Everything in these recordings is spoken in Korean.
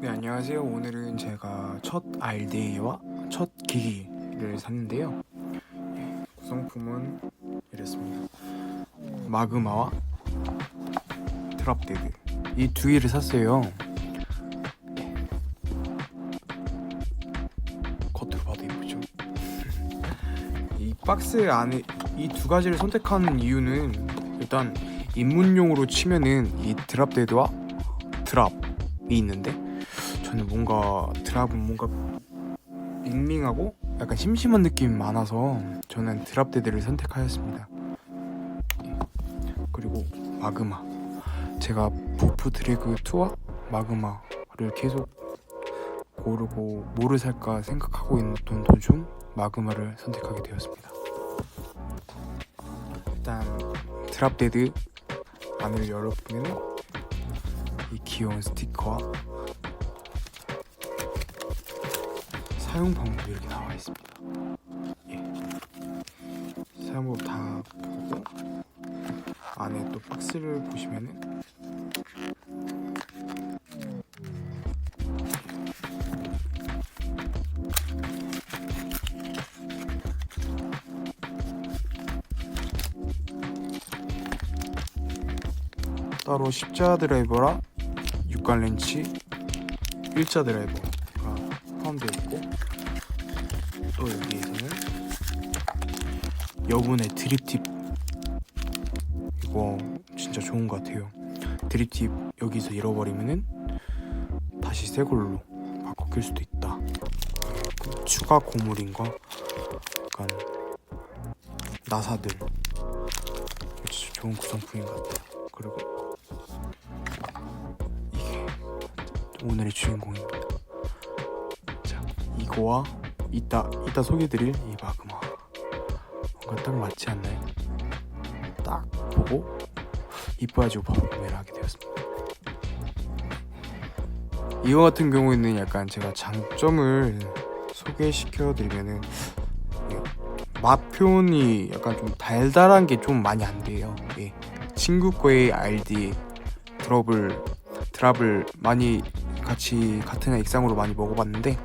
네 안녕하세요. 오늘은 제가 첫 RDA와 첫 기기를 샀는데요. 예, 구성품은 이랬습니다. 마그마와 드랍데드. 이 두 개를 샀어요. 예. 겉으로 봐도 예쁘죠? 이 박스 안에 이 두 가지를 선택한 이유는 일단 입문용으로 치면은 이 드랍데드와 드랍이 있는데 저는 뭔가 드랍은 뭔가 밍밍하고 약간 심심한 느낌이 많아서 저는 드랍데드를 선택하였습니다. 예. 그리고 마그마 제가 보프 드래그 2와 마그마를 계속 고르고 뭐를 살까 생각하고 있던 도중 마그마를 선택하게 되었습니다. 일단 드랍데드 안을 열어보면 이 귀여운 스티커와 사용 방법이 이렇게 나와 있습니다. 예. 사용 방법 다 보고 안에 또 박스를 보시면은 따로 십자 드라이버랑 육간 렌치, 일자 드라이버가 포함되어 있고 또 여기에서는 여분의 드립팁. 이거 진짜 좋은 것 같아요. 드립팁 여기서 잃어버리면은 다시 새 걸로 바꿔 낄 수도 있다. 그 추가 고무링과 약간 나사들. 진짜 좋은 구성품인 것 같아요. 그리고 이게 오늘의 주인공입니다 자 이거와 이따 이따 소개드릴 이 마그마 뭔가 딱 맞지 않나요? 딱 보고 이뻐가지고 바로 구매를 하게 되었습니다. 이거 같은 경우에는 약간 제가 장점을 소개시켜 드리면은 예, 맛 표현이 약간 좀 달달한 게 좀 많이 안 돼요. 예. 친구 거의 RD 드랍을 드랍을 많이 같이 같은 액상으로 많이 먹어봤는데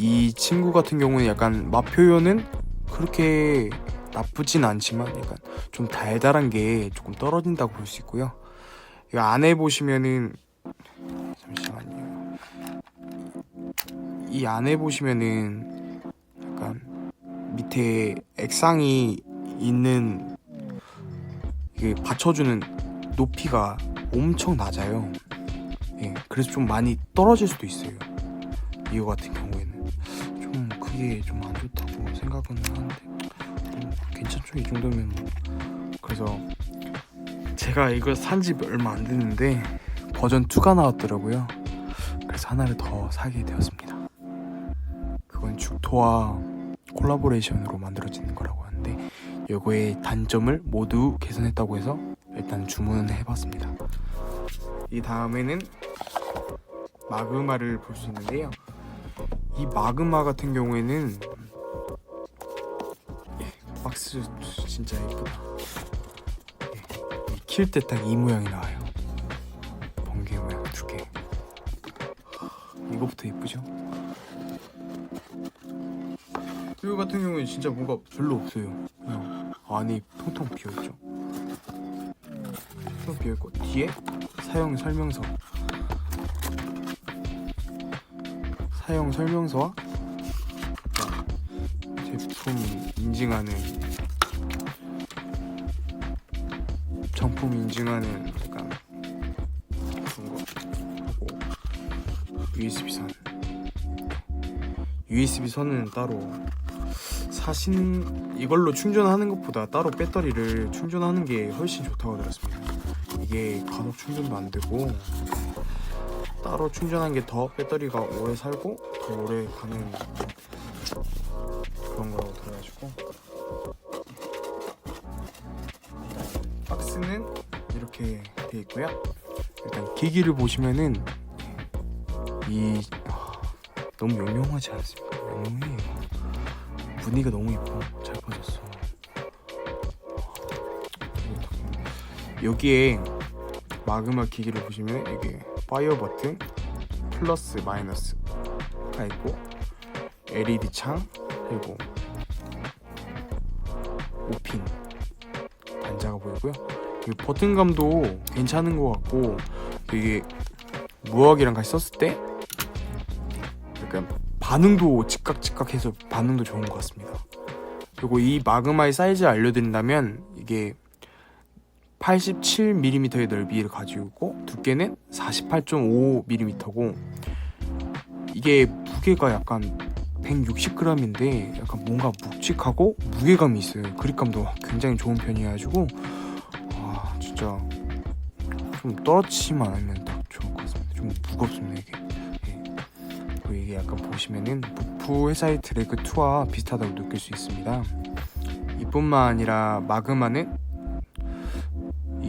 이 친구 같은 경우는 약간 맛 표현은 그렇게 나쁘진 않지만 약간 좀 달달한 게 조금 떨어진다고 볼 수 있고요. 이 안에 보시면은 잠시만요. 이 안에 보시면은 약간 밑에 액상이 있는 이게 받쳐주는 높이가 엄청 낮아요. 예, 그래서 좀 많이 떨어질 수도 있어요. 이거 같은 경우에는 좀 그게 좀 안 좋다고 생각은 하는데 뭐 괜찮죠? 이 정도면. 뭐. 그래서 제가 이거 산지 얼마 안 됐는데 버전 2가 나왔더라고요. 그래서 하나를 더 사게 되었습니다. 그건 죽토와 콜라보레이션으로 만들어지는 거라고 하는데 요거의 단점을 모두 개선했다고 해서 일단 주문을 해봤습니다. 이 다음에는 마그마를 볼 수 있는데요 이 마그마 같은 경우에는 예, 박스 진짜 예쁘다. 예, 킬때 딱 이 모양이 나와요. 번개 모양 두 개. 이거부터 예쁘죠? 이거 같은 경우에 진짜 뭔가 별로 없어요. 그냥 안이 통통 비어있죠. 통 비어있고 뒤에 사용 설명서 사용 설명서와 제품 인증하는 정품 인증하는 약간 그런 거 하고 USB 선 USB 선은 따로 사신 이걸로 충전하는 것보다 따로 배터리를 충전하는 게 훨씬 좋다고 들었습니다. 이게 가속 충전도 안 되고 따로 충전한 게 더 배터리가 오래 살고 더 오래 가는 그런 거라고 들어가지고 박스는 이렇게 돼 있고요. 일단 기기를 보시면은 이 아, 너무 용용하지 않습니까? 용용해요. 분위기가 너무 이뻐. 잘 빠졌어. 여기에 마그마 기기를 보시면 이게 파이어 버튼 플러스 마이너스가 있고 LED 창 그리고 5핀 단자가 보이고요. 이 버튼감도 괜찮은 것 같고 이게 무학이랑 같이 썼을 때 약간 반응도 즉각 즉각해서 반응도 좋은 것 같습니다. 그리고 이 마그마의 사이즈 알려드린다면 이게 87mm의 넓이를 가지고 있고 두께는 48.5mm고 이게 무게가 약간 160g인데 약간 뭔가 묵직하고 무게감이 있어요. 그립감도 굉장히 좋은 편이어가지고 와 진짜 좀 떨어지지만 않으면 딱 좋을 것 같습니다. 좀 무겁습니다 이게. 예. 이게 약간 보시면은 부프 회사의 드래그 2와 비슷하다고 느낄 수 있습니다. 이뿐만 아니라 마그마는 이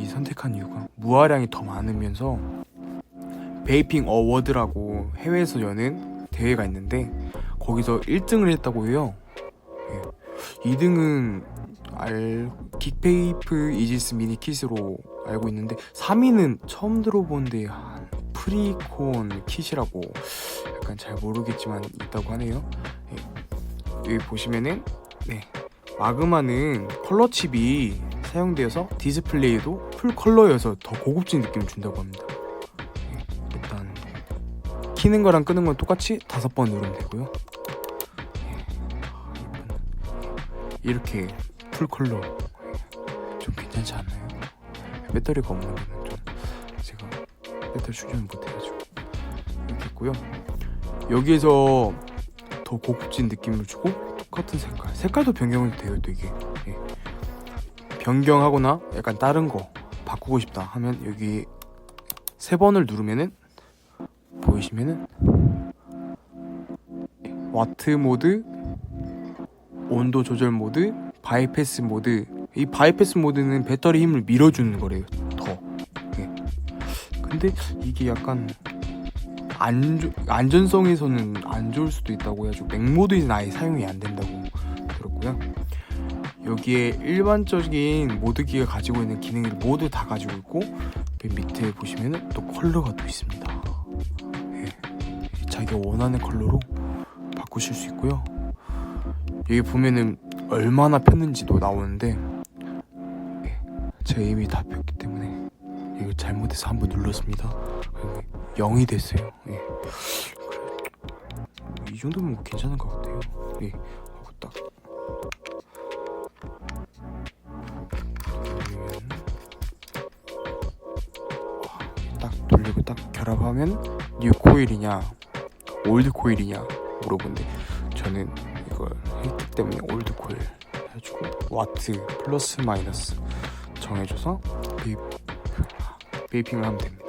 선택한 이유가 무화량이 더 많으면서 베이핑 어워드라고 해외에서 여는 대회가 있는데 거기서 1등을 했다고 해요. 예. 2등은 알 긱페이프 이지스 미니 킷으로 알고 있는데 3위는 처음 들어본데 한 프리콘 킷이라고 약간 잘 모르겠지만 있다고 하네요. 예. 여기 보시면은 네 마그마는 컬러 칩이 사용되어서 디스플레이도 풀 컬러여서 더 고급진 느낌을 준다고 합니다. 예, 일단 키는 거랑 끄는 건 똑같이 다섯 번 누르면 되고요. 이렇게 풀 컬러 예, 좀 괜찮지 않나요? 배터리가 없는 거는 좀 제가 배터리 충전을 못해가지고 이렇게 있고요. 여기에서 더 고급진 느낌을 주고 똑같은 색깔 색깔도 변경이 돼요 또 이게 예. 변경하거나 약간 다른 거 바꾸고 싶다 하면 여기 세 번을 누르면은 보이시면은 와트 모드 온도 조절 모드 바이패스 모드. 이 바이패스 모드는 배터리 힘을 밀어주는 거래요 더. 예. 근데 이게 약간 안조, 안전성에서는 안 좋을 수도 있다고 해가지고 맥모드에는 아예 사용이 안 된다고 들었고요 여기에 일반적인 모드기가 가지고 있는 기능을 모두 다 가지고 있고 맨 밑에 보시면은 또 컬러가 또 있습니다 예. 자기가 원하는 컬러로 바꾸실 수 있고요 여기 보면은 얼마나 폈는지도 나오는데 예. 제가 이미 다 폈기 때문에 이거 잘못해서 한번 눌렀습니다 그리고 0이 됐어요 예. 그래. 이 정도면 뭐 괜찮은 것 같아요 예. 하고 딱 하면 뉴 코일이냐 올드 코일이냐 물어본데 저는 이걸 했기 때문에 올드 코일 해주고 와트 플러스 마이너스 정해줘서 베이, 베이핑을 하면 됩니다.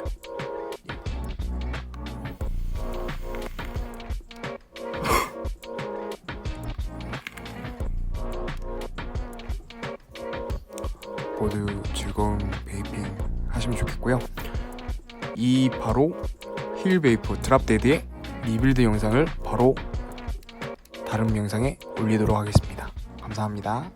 모두 즐거운 베이핑 하시면 좋겠고요. 이 바로 힐 베이프 드랍데드의 리빌드 영상을 바로 다른 영상에 올리도록 하겠습니다. 감사합니다.